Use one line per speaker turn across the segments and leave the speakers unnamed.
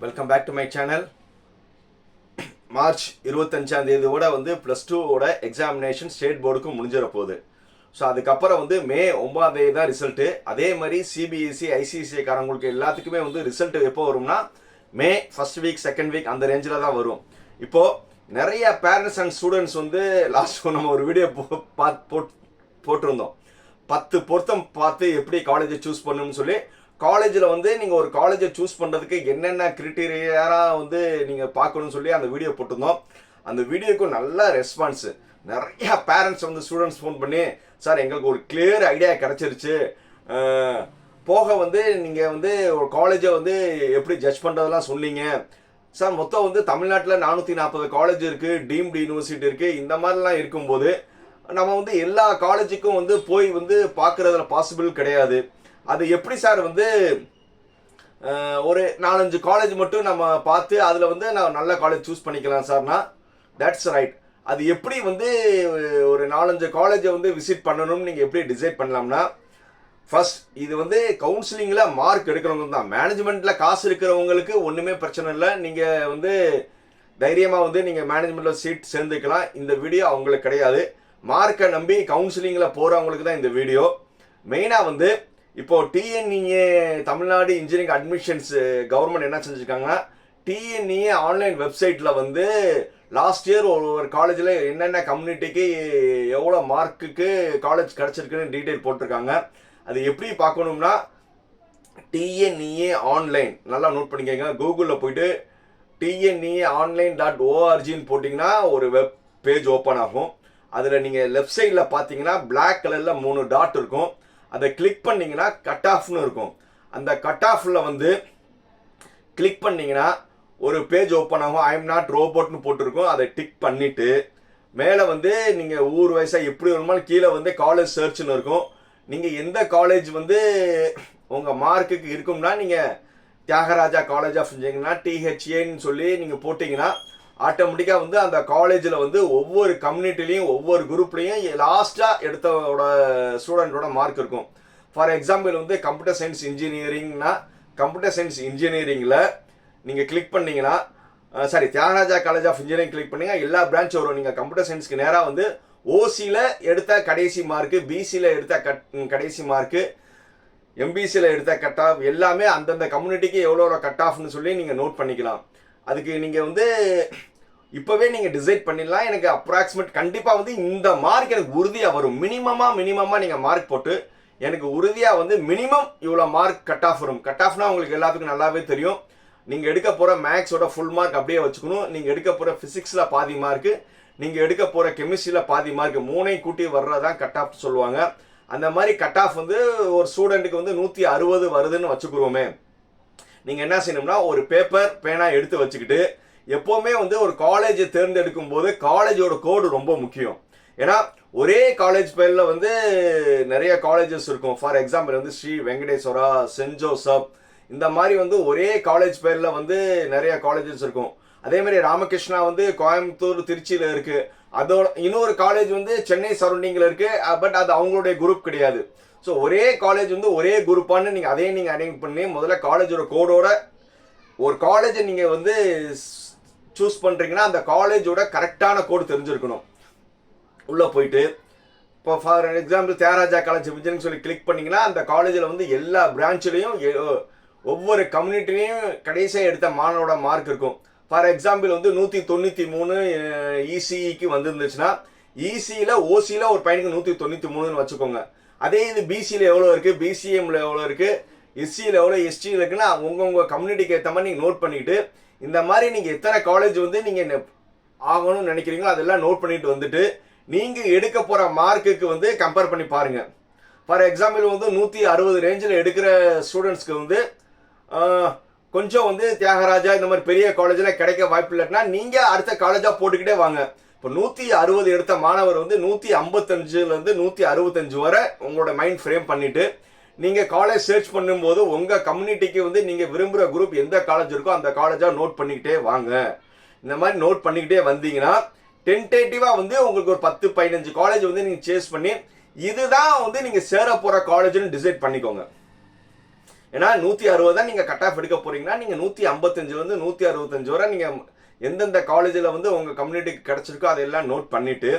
Welcome back to my channel March இருபத்தஞ்சாம் தேதியோட வந்து ப்ளஸ் டூவோட எக்ஸாமினேஷன் ஸ்டேட் போர்டுக்கும் முடிஞ்சிட போகுது. ஸோ அதுக்கப்புறம் வந்து மே ஒன்பதாம் தேதி தான் ரிசல்ட்டு அதே மாதிரி சிபிஎஸ்சி ஐசிஐசிஐக்காரங்களுக்கு எல்லாத்துக்குமே வந்து ரிசல்ட் எப்போ வரும்னா May first week second week அந்த ரேஞ்சில் தான் வரும். இப்போது நிறைய பேரண்ட்ஸ் அண்ட் ஸ்டூடெண்ட்ஸ் வந்து லாஸ்ட் நம்ம ஒரு வீடியோ போட் போட்டிருந்தோம். பத்து பொருத்தம் பார்த்து எப்படி காலேஜை சூஸ் பண்ணணும்னு சொல்லி காலேஜில் வந்து நீங்கள் ஒரு காலேஜை சூஸ் பண்ணுறதுக்கு என்னென்ன கிரிட்டீரியாராக வந்து நீங்கள் பார்க்கணும்னு சொல்லி அந்த வீடியோ போட்டிருந்தோம். அந்த வீடியோக்கும் நல்ல ரெஸ்பான்ஸு நிறையா பேரண்ட்ஸ் வந்து ஸ்டூடெண்ட்ஸ் ஃபோன் பண்ணி சார் எங்களுக்கு ஒரு கிளியர் ஐடியா கிடச்சிருச்சு. போக வந்து நீங்கள் வந்து ஒரு காலேஜை வந்து எப்படி ஜட்ஜ் பண்ணுறதெல்லாம் சொன்னீங்க. சார் மொத்தம் வந்து தமிழ்நாட்டில் நானூற்றி நாற்பது காலேஜ் இருக்குது டீம்டு யூனிவர்சிட்டி இருக்குது இந்த மாதிரிலாம் இருக்கும்போது நம்ம வந்து எல்லா காலேஜுக்கும் வந்து போய் வந்து பார்க்குறதுல பாசிபிள் கிடையாது. அது எப்படி சார் வந்து ஒரு நாலஞ்சு காலேஜ் மட்டும் நம்ம பார்த்து அதில் வந்து நான் நல்ல காலேஜ் சூஸ் பண்ணிக்கலாம் சார்னா தட்ஸ் ரைட் அது எப்படி வந்து ஒரு நாலஞ்சு காலேஜை வந்து விசிட் பண்ணணும்னு நீங்கள் எப்படி டிசைட் பண்ணலாம்னா ஃபர்ஸ்ட் இது வந்து கவுன்சிலிங்கில் மார்க் எடுக்கிறவங்க தான். மேனேஜ்மெண்ட்டில் காசு இருக்கிறவங்களுக்கு ஒன்றுமே பிரச்சனை இல்லை. நீங்கள் வந்து தைரியமாக வந்து நீங்கள் மேனேஜ்மெண்ட்டில் சீட் சேர்ந்துக்கலாம். இந்த வீடியோ அவங்களுக்கு கிடையாது. மார்க்கை நம்பி கவுன்சிலிங்கில் போகிறவங்களுக்கு தான் இந்த வீடியோ மெயினாக வந்து இப்போ TNEA Tamil Nadu engineering admissions government என்ன செஞ்சுருக்காங்கன்னா டிஎன்இஏ ஆன்லைன் வெப்சைட்டில் வந்து லாஸ்ட் இயர் ஒரு ஒரு காலேஜில் என்னென்ன கம்யூனிட்டிக்கு எவ்வளோ மார்க்குக்கு காலேஜ் கிடச்சிருக்குன்னு டீட்டெயில் போட்டிருக்காங்க. அது எப்படி பார்க்கணும்னா டிஎன்இஏ ஆன்லைன் நல்லா நோட் பண்ணிக்கோங்க. கூகுளில் போயிட்டு டிஎன்இஏ ஆன்லைன் டாட் ஓஆர்ஜின்னு போட்டிங்கன்னா ஒரு வெப் பேஜ் ஓப்பன் ஆகும். அதில் நீங்கள் லெஃப்ட் சைடில் பார்த்தீங்கன்னா பிளாக் கலரில் மூணு டாட் இருக்கும். அதை கிளிக் பண்ணிங்கன்னா கட் ஆஃப்னு இருக்கும். அந்த கட் ஆஃபில் வந்து கிளிக் பண்ணிங்கன்னா ஒரு பேஜ் ஓப்பன் ஆகும். ஐ எம் நாட் ரோபோட்னு போட்டிருக்கும். அதை டிக் பண்ணிவிட்டு மேலே வந்து நீங்கள் ஊர் வயசாக எப்படி வேணுமாலும் கீழே வந்து காலேஜ் சர்ச்னு இருக்கும். நீங்கள் எந்த காலேஜ் வந்து உங்கள் மார்க்குக்கு இருக்கும்னா நீங்கள் தியாகராஜா காலேஜ் ஆஃப் இன்ஜினியரிங்னா டிஹெச்ஏன்னு சொல்லி நீங்கள் போட்டிங்கன்னா ஆட்டோமேட்டிக்காக வந்து அந்த காலேஜில் வந்து ஒவ்வொரு கம்யூனிட்டிலையும் ஒவ்வொரு குரூப்லேயும் லாஸ்ட்டாக எடுத்தவோட ஸ்டூடெண்ட்டோட மார்க் இருக்கும். ஃபார் எக்ஸாம்பிள் வந்து கம்ப்யூட்டர் சயின்ஸ் இன்ஜினியரிங்னா கம்ப்யூட்டர் சயின்ஸ் இன்ஜினியரிங்கில் நீங்கள் கிளிக் பண்ணிங்கன்னா sorry Thiagaraja college of engineering click பண்ணீங்க எல்லா பிரான்ச் வரும். நீங்கள் கம்ப்யூட்டர் சயின்ஸ்க்கு நேராக வந்து ஓசியில் எடுத்த கடைசி மார்க்கு பிசியில் எடுத்த கட் கடைசி மார்க்கு எம்பிசியில் எடுத்த கட் ஆஃப் எல்லாமே அந்தந்த கம்யூனிட்டிக்கு எவ்வளோ கட் ஆஃப்னு சொல்லி நீங்கள் நோட் பண்ணிக்கலாம். அதுக்கு நீங்கள் வந்து இப்போவே நீங்கள் டிசைட் பண்ணிடலாம். எனக்கு அப்ராக்சிமேட் கண்டிப்பாக வந்து இந்த மார்க் எனக்கு உறுதியாக வரும். மினிமமாக மினிமமாக நீங்கள் மார்க் போட்டு எனக்கு உறுதியாக வந்து மினிமம் இவ்வளோ மார்க் கட் ஆஃப் வரும். கட் ஆஃப்னா உங்களுக்கு எல்லாத்துக்கும் நல்லாவே தெரியும். நீங்கள் எடுக்க போகிற மேக்ஸோட ஃபுல் மார்க் அப்படியே வச்சுக்கணும். நீங்கள் எடுக்க போகிற ஃபிசிக்ஸில் பாதி மார்க்கு நீங்கள் எடுக்க போகிற கெமிஸ்ட்ரியில் பாதி மார்க் மூணையும் கூட்டி வர்றதான் கட் ஆஃப் சொல்லுவாங்க. அந்த மாதிரி கட் ஆஃப் வந்து ஒரு ஸ்டூடெண்ட்டுக்கு வந்து நூற்றி அறுபது வருதுன்னு வச்சுக்கிறோமே. நீங்கள் என்ன செய்யணும்னா ஒரு பேப்பர் பேனா எடுத்து வச்சுக்கிட்டு எப்போவுமே வந்து ஒரு காலேஜை தேர்ந்தெடுக்கும் போது காலேஜோட கோடு ரொம்ப முக்கியம். ஏன்னா ஒரே காலேஜ் பேரில் வந்து நிறைய காலேஜஸ் இருக்கும். ஃபார் எக்ஸாம்பிள் வந்து ஸ்ரீ வெங்கடேஸ்வரா சென்ட் ஜோசப் இந்த மாதிரி வந்து ஒரே காலேஜ் பேரில் வந்து நிறைய காலேஜஸ் இருக்கும். அதே மாதிரி ராமகிருஷ்ணா வந்து கோயம்புத்தூர் திருச்சியில் இருக்குது அதோட இன்னொரு காலேஜ் வந்து சென்னை சரௌண்டிங்கில் இருக்குது பட் அது அவங்களுடைய குரூப் கிடையாது. ஸோ ஒரே காலேஜ் வந்து ஒரே குரூப்பான்னு நீங்கள் அதையும் நீங்கள் அரேஞ்ச் பண்ணி முதல்ல காலேஜோட கோடோட ஒரு காலேஜை நீங்கள் வந்து சூஸ் பண்ணுறீங்கன்னா அந்த காலேஜோட கரெக்டான கோடு தெரிஞ்சிருக்கணும். உள்ளே போயிட்டு இப்போ for example Thiagaraja college engineering சொல்லி கிளிக் பண்ணிங்கன்னா அந்த காலேஜில் வந்து எல்லா பிரான்ச்சிலையும் ஒவ்வொரு கம்யூனிட்டிலையும் கடைசியாக எடுத்த மாணவனோட மார்க் இருக்கும். ஃபார் எக்ஸாம்பிள் வந்து நூற்றி தொண்ணூற்றி மூணு இசிஇக்கு வந்துருந்துச்சுன்னா இசியில் ஓசியில் ஒரு பையனுக்கு நூற்றி தொண்ணூற்றி மூணுன்னு வச்சுக்கோங்க. அதே இது பிசியில் எவ்வளோ இருக்குது பிசிஎம்மில் எவ்வளோ இருக்குது எஸ்சியில் எவ்வளோ எஸ்டியில் இருக்குன்னா உங்கவுங்க கம்யூனிட்டிக்கு ஏற்ற மாதிரி நீங்கள் நோட் பண்ணிக்கிட்டு இந்த மாதிரி நீங்கள் எத்தனை காலேஜ் வந்து நீங்கள் ஆகணும்னு நினைக்கிறீங்களோ அதெல்லாம் நோட் பண்ணிட்டு வந்துட்டு நீங்கள் எடுக்க போகிற மார்க்குக்கு வந்து கம்பேர் பண்ணி பாருங்கள் ஃபார் எக்ஸாம்பிள் வந்து நூற்றி அறுபது ரேஞ்சில் எடுக்கிற ஸ்டூடெண்ட்ஸ்க்கு வந்து கொஞ்சம் வந்து தியாகராஜா இந்த மாதிரி பெரிய காலேஜில் கிடைக்க வாய்ப்பு இல்லைன்னா நீங்கள் அடுத்த காலேஜாக போட்டுக்கிட்டே வாங்க. இப்போ நூற்றி அறுபது எடுத்த மாணவர் வந்து நூற்றி ஐம்பத்தஞ்சுலேருந்து நூற்றி அறுபத்தஞ்சு வரை உங்களோட மைண்ட் ஃப்ரேம் பண்ணிவிட்டு நீங்கள் காலேஜ் சர்ச் பண்ணும்போது உங்கள் கம்யூனிட்டிக்கு வந்து நீங்கள் விரும்புகிற குரூப் எந்த காலேஜ் இருக்கோ அந்த காலேஜாக நோட் பண்ணிக்கிட்டே வாங்க. இந்த மாதிரி நோட் பண்ணிக்கிட்டே வந்தீங்கன்னா டென்டேட்டிவாக வந்து உங்களுக்கு ஒரு பத்து பதினஞ்சு காலேஜ் வந்து நீங்கள் சேஸ் பண்ணி இதுதான் வந்து நீங்கள் சேர போகிற காலேஜ்னு டிசைட் பண்ணிக்கோங்க. ஏன்னா நூற்றி அறுபது தான் நீங்கள் கட் ஆஃப் எடுக்க போகிறீங்கன்னா நீங்கள் நூற்றி ஐம்பத்தஞ்சுலேருந்து நூற்றி அறுபத்தஞ்சு வரை நீங்கள் எந்தெந்த காலேஜில் வந்து உங்கள் கம்யூனிட்டிக்கு கிடச்சிருக்கோ அதெல்லாம் நோட் பண்ணிவிட்டு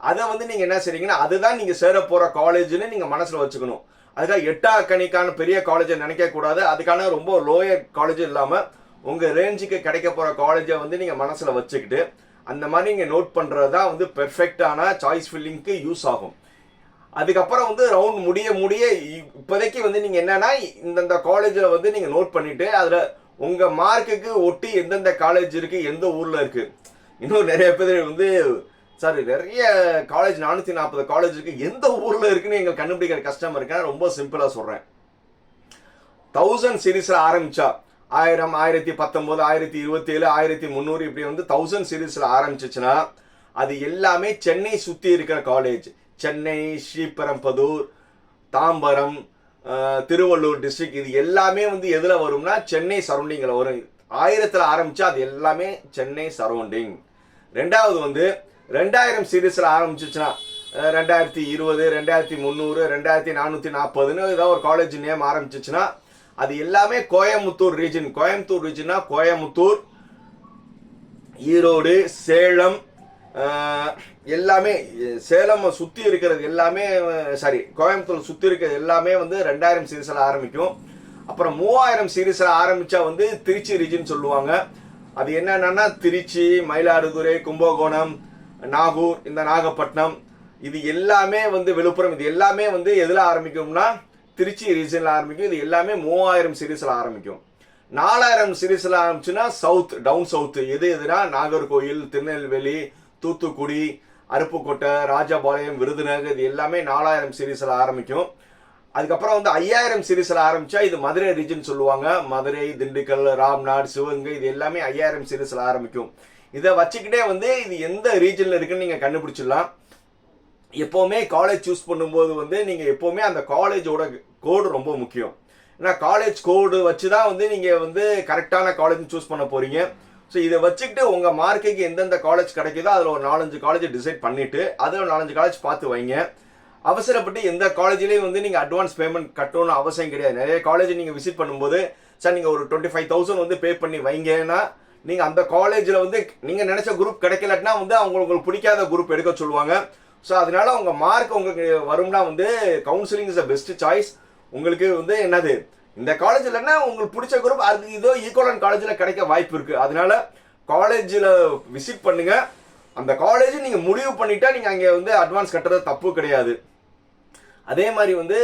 அதை வந்து நீங்கள் என்ன செய்றீங்கன்னா அதுதான் நீங்கள் சேர போகிற காலேஜ்னு நீங்கள் மனசில் வச்சுக்கணும். அதுக்காக எட்டா கணிக்கான பெரிய காலேஜை நினைக்கக்கூடாது அதுக்கான ரொம்ப லோயர் காலேஜ் இல்லாமல் உங்கள் ரேஞ்சுக்கு கிடைக்க போகிற காலேஜை வந்து நீங்கள் மனசில் வச்சுக்கிட்டு அந்த மாதிரி நீங்கள் நோட் பண்ணுறது தான் வந்து பெர்ஃபெக்டான சாய்ஸ் ஃபில்லிங்க்கு யூஸ் ஆகும். அதுக்கப்புறம் வந்து ரவுண்ட் முடிய முடிய இ- இப்போதைக்கு வந்து நீங்கள் என்னென்னா இந்தந்த காலேஜில் வந்து நீங்கள் நோட் பண்ணிவிட்டு அதில் உங்கள் மார்க்குக்கு ஒட்டி எந்தெந்த காலேஜ் இருக்குது எந்த ஊரில் இருக்குது இன்னும் நிறைய பேர் வந்து சார் நிறைய காலேஜ் நானூற்றி நாற்பது காலேஜ் இருக்குது எந்த ஊரில் இருக்குன்னு எங்கள் கண்டுபிடிக்கிற கஷ்டமாக இருக்குன்னா ரொம்ப சிம்பிளாக சொல்கிறேன் தௌசண்ட் சீரீஸில் ஆரம்பித்தா ஆயிரம் ஆயிரத்தி பத்தொம்போது ஆயிரத்தி இருபத்தி ஏழு ஆயிரத்தி முந்நூறு இப்படி வந்து தௌசண்ட் சீரீஸில் ஆரம்பிச்சிச்சுன்னா அது எல்லாமே சென்னை சுற்றி இருக்கிற காலேஜ் சென்னை ஸ்ரீபெரம்பதூர் தாம்பரம் திருவள்ளூர் டிஸ்ட்ரிக் இது எல்லாமே வந்து எதில் வரும்னா சென்னை சரௌண்டிங்கில் வரும். ஆயிரத்தில் ஆரம்பித்தா அது எல்லாமே சென்னை சரௌண்டிங் ரெண்டாவது வந்து ரெண்டாயிரம் சீரீஸில் ஆரம்பிச்சிச்சுன்னா ரெண்டாயிரத்தி இருபது ரெண்டாயிரத்தி முந்நூறு ரெண்டாயிரத்தி நானூற்றி நாற்பதுன்னு ஏதாவது ஒரு காலேஜ் நேம் ஆரம்பிச்சிச்சுன்னா அது எல்லாமே கோயம்புத்தூர் ரீஜன் கோயம்புத்தூர் ரீஜன்னா கோயம்புத்தூர் ஈரோடு சேலம் எல்லாமே சேலம் சுற்றி இருக்கிறது எல்லாமே சாரி கோயம்புத்தூர் சுற்றி இருக்கிறது எல்லாமே வந்து ரெண்டாயிரம் சீரீஸில் ஆரம்பிக்கும். அப்புறம் மூவாயிரம் சீரீஸில் ஆரம்பித்தா வந்து திருச்சி ரீஜன் சொல்லுவாங்க. அது என்னென்னா திருச்சி மயிலாடுதுறை கும்பகோணம் நாகூர் இந்த நாகப்பட்டினம் இது எல்லாமே வந்து விழுப்புரம் இது எல்லாமே வந்து எதில் ஆரம்பிக்கும்னா திருச்சி ரீஜனில் ஆரம்பிக்கும். இது எல்லாமே மூவாயிரம் சீரீஸில் ஆரம்பிக்கும். நாலாயிரம் சீரீஸில் ஆரம்பிச்சுன்னா சவுத் டவுன் சவுத்து எது எதுனா நாகர்கோயில் திருநெல்வேலி தூத்துக்குடி அருப்புக்கோட்டை ராஜபாளையம் விருதுநகர் இது எல்லாமே நாலாயிரம் சீரீஸில் ஆரம்பிக்கும். அதுக்கப்புறம் வந்து ஐயாயிரம் சீரீஸில் ஆரம்பித்தா இது மதுரை ரீஜன் சொல்லுவாங்க. மதுரை திண்டுக்கல் ராம்நாடு சிவகங்கை இது எல்லாமே ஐயாயிரம் சீரீஸில் ஆரம்பிக்கும். இதை வச்சுக்கிட்டே வந்து இது எந்த ரீஜனில் இருக்குன்னு நீங்கள் கண்டுபிடிச்சிடலாம். எப்போவுமே காலேஜ் சூஸ் பண்ணும்போது வந்து நீங்கள் எப்போவுமே அந்த காலேஜோட கோடு ரொம்ப முக்கியம். ஏன்னா காலேஜ் கோடு வச்சு தான் வந்து நீங்கள் வந்து கரெக்டான காலேஜ் சூஸ் பண்ண போகிறீங்க ஸோ இதை வச்சுக்கிட்டு உங்கள் மார்க்குக்கு எந்தெந்த காலேஜ் கிடைக்குதோ அதில் ஒரு நாலஞ்சு காலேஜ் டிசைட் பண்ணிவிட்டு அதில் ஒரு நாலஞ்சு காலேஜ் பார்த்து வைங்க. அவசரப்பட்டு எந்த காலேஜ்லேயும் வந்து நீங்கள் அட்வான்ஸ் பேமெண்ட் கட்டணும்னு அவசியம் கிடையாது. நிறைய காலேஜ் நீங்கள் விசிட் பண்ணும்போது சார் நீங்கள் ஒரு டுவெண்ட்டி ஃபைவ் தௌசண்ட் வந்து பே பண்ணி வைங்கன்னா நீங்கள் அந்த காலேஜில் வந்து நீங்கள் நினச்ச குரூப் கிடைக்கலன்னா வந்து அவங்க உங்களுக்கு பிடிக்காத குரூப் எடுக்க சொல்லுவாங்க. ஸோ அதனால அவங்க மார்க் உங்களுக்கு வரும்னா வந்து counselling is a best choice உங்களுக்கு வந்து என்னது? இந்த காலேஜ் இல்லைன்னா உங்களுக்கு பிடிச்ச குரூப் அது இதோ ஈக்குவலன் காலேஜில் கிடைக்க வாய்ப்பு இருக்குது அதனால காலேஜில் விசிட் பண்ணுங்க. அந்த காலேஜ் நீங்கள் முடிவு பண்ணிட்டா நீங்கள் அங்கே வந்து அட்வான்ஸ் கட்டுறது தப்பு கிடையாது. அதே மாதிரி வந்து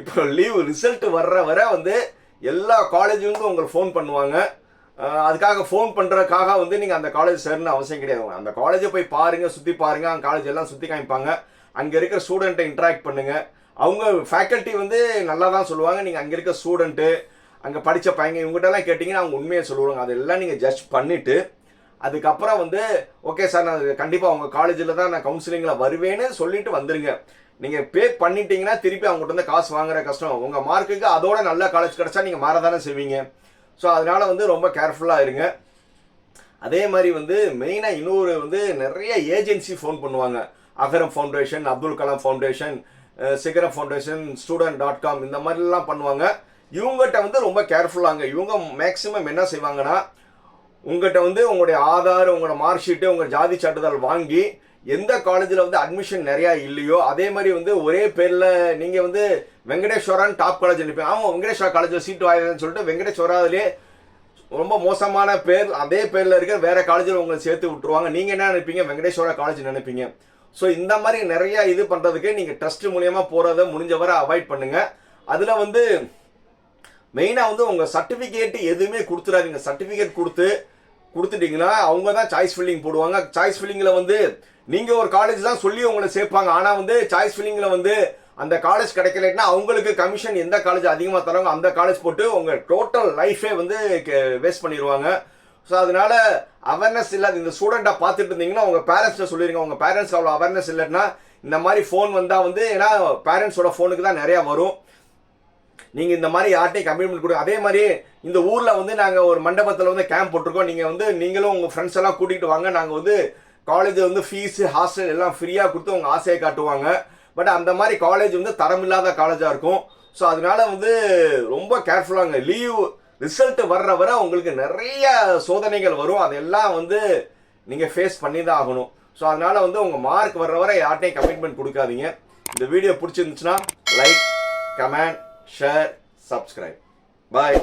இப்போ லீவ் ரிசல்ட் வர்ற வர வந்து எல்லா காலேஜுக்கும் உங்களுக்கு ஃபோன் பண்ணுவாங்க. அதுக்காக ஃபோன் பண்ணுறதுக்காக வந்து நீங்கள் அந்த காலேஜ் சேரணும் அவசியம் கிடையாது. அந்த காலேஜை போய் பாருங்கள் சுற்றி பாருங்கள் அந்த காலேஜ் எல்லாம் சுற்றி காமிப்பாங்க. அங்கே இருக்கிற ஸ்டூடெண்ட்டை இன்ட்ராக்ட் பண்ணுங்கள் அவங்க ஃபேக்கல்ட்டி வந்து நல்லா தான் சொல்லுவாங்க. நீங்கள் அங்கே இருக்க ஸ்டூடெண்ட்டு அங்கே படித்த பையங்க இவங்ககிட்டலாம் கேட்டிங்கன்னா அவங்க உண்மையை சொல்லுவாங்க. அதெல்லாம் நீங்கள் ஜட்ஜ் பண்ணிவிட்டு அதுக்கப்புறம் வந்து ஓகே சார் நான் கண்டிப்பாக உங்கள் காலேஜில் தான் நான் கவுன்சிலிங்கில் வருவேன்னு சொல்லிட்டு வந்துடுங்க நீங்கள் பே பண்ணிட்டீங்கன்னா திருப்பி அவங்ககிட்ட வந்து காசு வாங்குற கஷ்டம். உங்கள் மார்க்குக்கு அதோட நல்ல காலேஜ் கிடச்சா நீங்கள் மாற தானே செய்வீங்க. ஸோ அதனால் வந்து ரொம்ப கேர்ஃபுல்லாக இருங்க. அதே மாதிரி வந்து மெயினாக இன்னொரு வந்து நிறைய ஏஜென்சி ஃபோன் பண்ணுவாங்க. Agaram foundation Abdul Kalam foundation Sigaram foundation student dot com இந்த மாதிரிலாம் பண்ணுவாங்க. இவங்ககிட்ட வந்து ரொம்ப கேர்ஃபுல்லாங்க இவங்க மேக்ஸிமம் என்ன செய்வாங்கன்னா உங்கள்கிட்ட வந்து உங்களுடைய ஆதார் உங்களோட மார்க் ஷீட்டு உங்கள் ஜாதி சான்றிதழ் வாங்கி எந்த காலேஜில் வந்து அட்மிஷன் நிறையா இல்லையோ அதே மாதிரி வந்து ஒரே பேரில் நீங்கள் வந்து வெங்கடேஸ்வரான்னு டாப் காலேஜ் நினைப்பீங்க ஆமாம் வெங்கடேஸ்வரா காலேஜில் சீட்டு வாங்கினு சொல்லிட்டு வெங்கடேஸ்வராவிலே ரொம்ப மோசமான பேர் அதே பேரில் இருக்க வேற காலேஜில் உங்களை சேர்த்து விட்டுருவாங்க. நீங்கள் என்ன நினைப்பீங்க? வெங்கடேஸ்வரா காலேஜ் நினைப்பீங்க. ஸோ இந்த மாதிரி நிறையா இது பண்ணுறதுக்கு நீங்கள் ட்ரஸ்ட் மூலியமாக போகிறத முடிஞ்ச வரை அவாய்ட் பண்ணுங்கள் அதில் வந்து மெயினாக வந்து உங்கள் சர்டிஃபிகேட் எதுவுமே கொடுத்துடாதீங்க. சர்டிஃபிகேட் கொடுத்து கொடுத்துட்டீங்கன்னா அவங்க தான் சாய்ஸ் ஃபில்லிங் போடுவாங்க. சாய்ஸ் ஃபில்லிங்கில் வந்து நீங்கள் ஒரு காலேஜ் தான் சொல்லி உங்களை சேர்ப்பாங்க. ஆனால் வந்து சாய்ஸ் ஃபில்லிங்கில் வந்து அந்த காலேஜ் கிடைக்கலன்னா அவங்களுக்கு கமிஷன் எந்த காலேஜ் அதிகமாக தராங்க அந்த காலேஜ் போட்டு உங்கள் டோட்டல் லைஃபே வந்து வேஸ்ட் பண்ணிடுவாங்க. ஸோ அதனால அவேர்னஸ் இல்லாத இந்த ஸ்டூடெண்ட்டாக பார்த்துட்டு இருந்தீங்கன்னா உங்கள் பேரண்ட்ஸ்ட்ட சொல்லிடுங்க உங்கள் பேரண்ட்ஸ் அவ்வளோ அவேர்னஸ் இல்லைன்னா இந்த மாதிரி ஃபோன் வந்தால் வந்து ஏன்னா பேரண்ட்ஸோட ஃபோனுக்கு தான் நிறையா வரும். நீங்கள் இந்த மாதிரி யார்ட்டையும் கமிட்மெண்ட் கொடுங்க அதே மாதிரி இந்த ஊரில் வந்து நாங்கள் ஒரு மண்டபத்தில் வந்து கேம்ப் போட்டிருக்கோம். நீங்கள் வந்து நீங்களும் உங்கள் ஃப்ரெண்ட்ஸ் எல்லாம் கூட்டிகிட்டு வாங்க. நாங்கள் வந்து காலேஜ் வந்து ஃபீஸு ஹாஸ்டல் எல்லாம் ஃப்ரீயாக கொடுத்து உங்கள் ஆசையை காட்டுவாங்க. பட் அந்த மாதிரி காலேஜ் வந்து தரமில்லாத காலேஜாக இருக்கும். ஸோ அதனால வந்து ரொம்ப கேர்ஃபுல்லாங்க லீவ் ரிசல்ட் வர்ற வர உங்களுக்கு நிறைய சோதனைகள் வரும். அதெல்லாம் வந்து நீங்கள் ஃபேஸ் பண்ணி தான் ஆகணும். ஸோ அதனால் வந்து உங்கள் மார்க் வர்ற வர யார்ட்டையும் கமிட்மெண்ட் கொடுக்காதீங்க. இந்த வீடியோ பிடிச்சிருந்துச்சுன்னா like comment share subscribe bye